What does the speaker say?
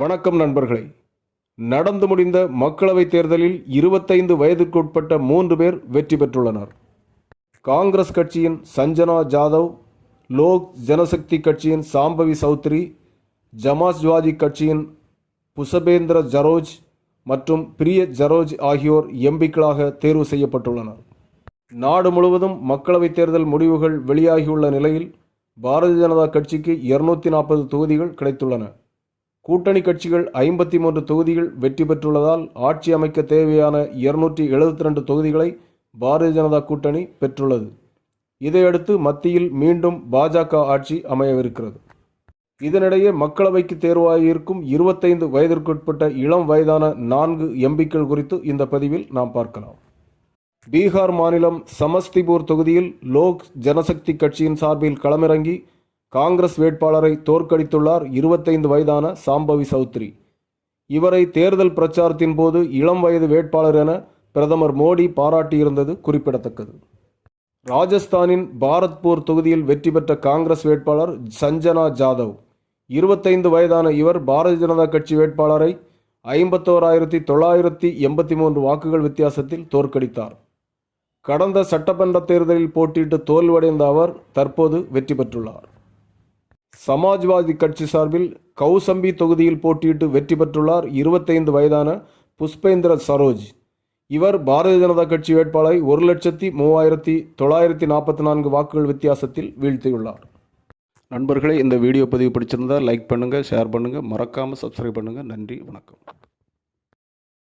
வணக்கம் நண்பர்களே. நடந்து முடிந்த மக்களவைத் தேர்தலில் இருபத்தைந்து வயதுக்குட்பட்ட மூன்று பேர் வெற்றி பெற்றுள்ளனர். காங்கிரஸ் கட்சியின் சஞ்சனா ஜாதவ் லோக் ஜனசக்தி கட்சியின் சாம்பவி சௌத்ரி ஜமாஸ்வாதி கட்சியின் புசபேந்திர ஜரோஜ் மற்றும் பிரிய ஜரோஜ் ஆகியோர் எம்பிக்களாக தேர்வு செய்யப்பட்டுள்ளனர். நாடு முழுவதும் மக்களவைத் தேர்தல் முடிவுகள் வெளியாகியுள்ள நிலையில் பாரதிய ஜனதா கட்சிக்கு இருநூத்தி நாற்பது தொகுதிகள் கிடைத்துள்ளன. கூட்டணி கட்சிகள் ஐம்பத்தி மூன்று தொகுதிகள் வெற்றி பெற்றுள்ளதால் ஆட்சி அமைக்க தேவையான இருநூற்றி எழுபத்தி ரெண்டு தொகுதிகளை பாரதிய ஜனதா கூட்டணி பெற்றுள்ளது. இதையடுத்து மத்தியில் மீண்டும் பாஜக ஆட்சி அமையவிருக்கிறது. இதனிடையே மக்களவைக்கு தேர்வாகியிருக்கும் இருபத்தைந்து வயதிற்குட்பட்ட இளம் வயதான நான்கு எம்பிக்கள் குறித்து இந்த பதிவில் நாம் பார்க்கலாம். பீகார் மாநிலம் சமஸ்திபூர் தொகுதியில் லோக் ஜனசக்தி கட்சியின் சார்பில் களமிறங்கி காங்கிரஸ் வேட்பாளரை தோற்கடித்துள்ளார் இருபத்தைந்து வயதான சாம்பவி சௌத்ரி. இவரை தேர்தல் பிரச்சாரத்தின் போது இளம் வயது வேட்பாளர் என பிரதமர் மோடி பாராட்டியிருந்தது குறிப்பிடத்தக்கது. ராஜஸ்தானின் பாரத்பூர் தொகுதியில் வெற்றி பெற்ற காங்கிரஸ் வேட்பாளர் சஞ்சனா ஜாதவ். இருபத்தைந்து வயதான இவர் பாரதிய ஜனதா கட்சி வேட்பாளரை ஐம்பத்தோராயிரத்தி தொள்ளாயிரத்தி எண்பத்தி மூன்று வாக்குகள் வித்தியாசத்தில் தோற்கடித்தார். கடந்த சட்டமன்ற தேர்தலில் போட்டியிட்டு தோல்வடைந்த அவர் தற்போது வெற்றி பெற்றுள்ளார். சமாஜ்வாதி கட்சி சார்பில் கௌசம்பி தொகுதியில் போட்டியிட்டு வெற்றி பெற்றுள்ளார் இருபத்தைந்து வயதான புஷ்பேந்திர சரோஜ். இவர் பாரதிய ஜனதா கட்சி வேட்பாளரை ஒரு லட்சத்தி மூவாயிரத்தி தொள்ளாயிரத்தி நாற்பத்தி நான்கு வாக்குகள் வித்தியாசத்தில் வீழ்த்தியுள்ளார். நண்பர்களே இந்த வீடியோ பதிவு பிடிச்சிருந்தால் லைக் பண்ணுங்கள் ஷேர் பண்ணுங்கள் மறக்காமல் சப்ஸ்கிரைப் பண்ணுங்கள் நன்றி வணக்கம்.